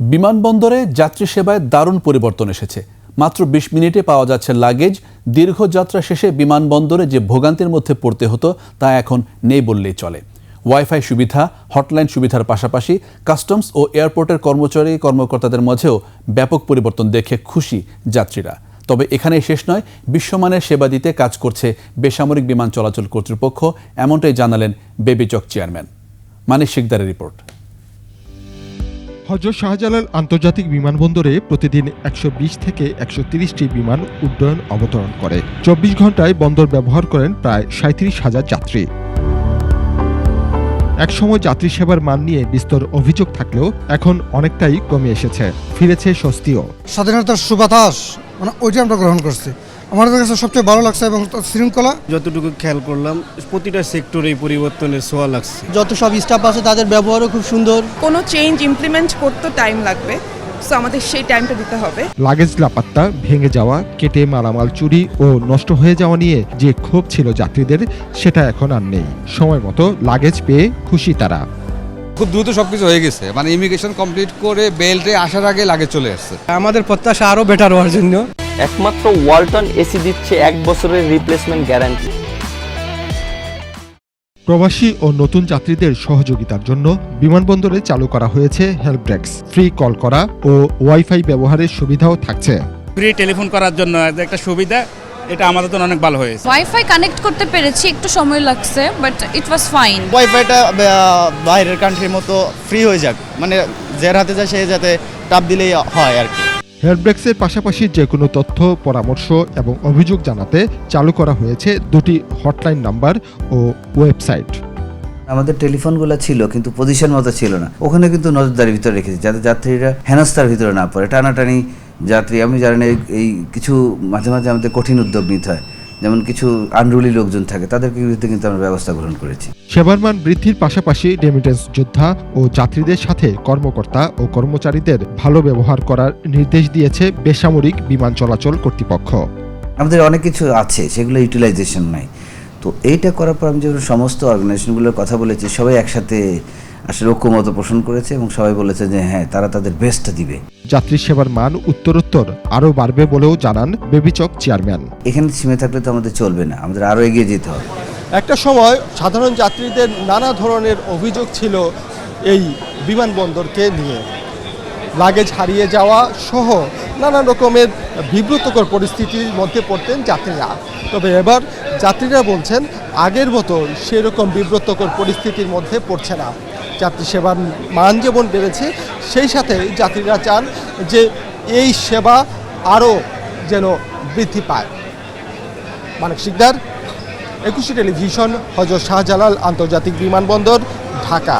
বিমানবন্দরে যাত্রী সেবায় দারুণ পরিবর্তন এসেছে। মাত্র বিশ মিনিটে পাওয়া যাচ্ছে লাগেজ। দীর্ঘ যাত্রা শেষে বিমানবন্দরে যে ভোগান্তির মধ্যে পড়তে হতো, তা এখন নেই বললেই চলে। ওয়াইফাই সুবিধা, হটলাইন সুবিধার পাশাপাশি কাস্টমস ও এয়ারপোর্টের কর্মচারী, কর্মকর্তাদের মাঝেও ব্যাপক পরিবর্তন দেখে খুশি যাত্রীরা। তবে এখানেই শেষ নয়, বিশ্বমানের সেবা দিতে কাজ করছে বেসামরিক বিমান চলাচল কর্তৃপক্ষ, এমনটাই জানালেন বেবিচক চেয়ারম্যান। মানিক শিকদারের রিপোর্ট। হজরত শাহজালাল আন্তর্জাতিক বিমানবন্দরে প্রতিদিন একশো বিশ থেকে একশো বিমান উড্ডয়ন অবতরণ করে। চব্বিশ ঘন্টায় বন্দর ব্যবহার করেন প্রায় সাঁত্রিশ হাজার যাত্রী। একসময় যাত্রী সেবার মান নিয়ে বিস্তর অভিযোগ থাকলেও এখন অনেকটাই কমে এসেছে। ফিরেছে স্বস্তিও। স্বাধীনতার সুবাতাস মানে ওইটা আমরা গ্রহণ করছি। আমাদের কাছে সবচেয়ে ভালো লাগছে এবং শৃঙ্খলা। যতটুকু খেয়াল করলাম প্রতিটা সেক্টরে পরিবর্তনের ছোঁয়া লাগছে। যত সব স্টাফ আছে তাদের ব্যবহারও খুব সুন্দর। কোনো চেঞ্জ ইমপ্লিমেন্ট করতে টাইম লাগবে সো আমাদের সেই টাইমটা দিতে হবে। লাগেজ লাপাত্তা ভেঙে যাওয়া কেটে মালামাল চুরি ও নষ্ট হয়ে যাওয়া নিয়ে যে ক্ষোভ ছিল যাত্রীদের সেটা এখন আর নেই। সময় মতো লাগেজ পেয়ে খুশি তারা। খুব দ্রুত সবকিছু হয়ে গেছে। মানে ইমিগ্রেশন কমপ্লিট করে বেল্টে আসার আগে লাগে চলে আসছে। আমাদের প্রত্যাশা আরও বেটার হওয়ার জন্য। একমাত্র ওয়ালটন এসি দিচ্ছে এক বছরের রিপ্লেসমেন্ট গ্যারান্টি প্রবাসী ও নতুন যাত্রীদের সহযোগিতার জন্য বিমানবন্দরে চালু করা হয়েছে হেল্প ডেস্ক ফ্রি কল করা ও ওয়াইফাই ব্যবহারের সুবিধাও থাকছে। ফ্রি টেলিফোন করার জন্য একটা সুবিধা এটা আমাদের জন্য অনেক ভালো হয়েছে। ওয়াইফাই কানেক্ট করতে পেরেছি একটু সময় লাগছে বাট ইট ওয়াজ ফাইন ওয়াইফাইটা বাইরের কান্ট্রির মতো ফ্রি হয়ে যাক। মানে যার হাতে যায় সে যাতে টাপ দিলেই হয় আর কি। হেল্প ডেস্কের পাশাপাশি যে কোনো তথ্য, পরামর্শ এবং অভিযোগ জানাতে চালু করা হয়েছে দুটি হটলাইন নাম্বার ও ওয়েবসাইট। আমাদের টেলিফোনগুলো ছিল, কিন্তু পজিশন মতো ছিল না। ওখানে কিন্তু নজরদারির ভিতরে রেখেছি, যাতে যাত্রীরা হেনস্থার ভিতরে না পড়ে। টানাটানি যাত্রী, আমি জানি এই কিছু মাঝে মাঝে আমাদের কঠিন উদ্যোগ নিতে হয়। যেমন কিছু আনরুলি লোকজন থাকে তাদেরকে বিরুদ্ধে কিন্তু আমরা ব্যবস্থা গ্রহণ করেছি। সেবার মান বৃদ্ধির পাশাপাশি রেমিটেন্স যোদ্ধা ও যাত্রীদের সাথে কর্মকর্তা ও কর্মচারীদের ভালো ব্যবহার করার নির্দেশ দিয়েছে বেসামরিক বিমান চলাচল কর্তৃপক্ষ। আমাদের অনেক কিছু আছে সেগুলো ইউটিলাইজেশন নাই। তো এইটা করার পর আমি যখন সমস্ত অর্গানাইজেশনগুলোর কথা বলেছি সবাই একসাথে আসলে ঐক্যমত পোষণ করেছে এবং সবাই বলেছে যে হ্যাঁ তারা তাদের বেস্টটা দিবে। যাত্রী সেবার মান উত্তরোত্তর আরও বাড়বে বলেও জানান বেবিচক চেয়ারম্যান। এখানে সীমে থাকলে তো আমাদের চলবে না আমাদের আরও এগিয়ে যেতে হবে। একটা সময় সাধারণ যাত্রীদের নানা ধরনের অভিযোগ ছিল এই বিমানবন্দরকে নিয়ে। লাগেজ হারিয়ে যাওয়া সহ নানা রকমের বিব্রতকর পরিস্থিতির মধ্যে পড়তেন যাত্রীরা। তবে এবার যাত্রীরা বলছেন আগের মতো সেরকম বিব্রতকর পরিস্থিতির মধ্যে পড়ছে না। যাত্রী সেবার মান যেমন বেড়েছে, সেই সাথে যাত্রীরা চান যে এই সেবা আরও যেন বৃদ্ধি পায়। মানিক শিকদার, একুশে টেলিভিশন হজর শাহজালাল আন্তর্জাতিক বিমানবন্দর, ঢাকা।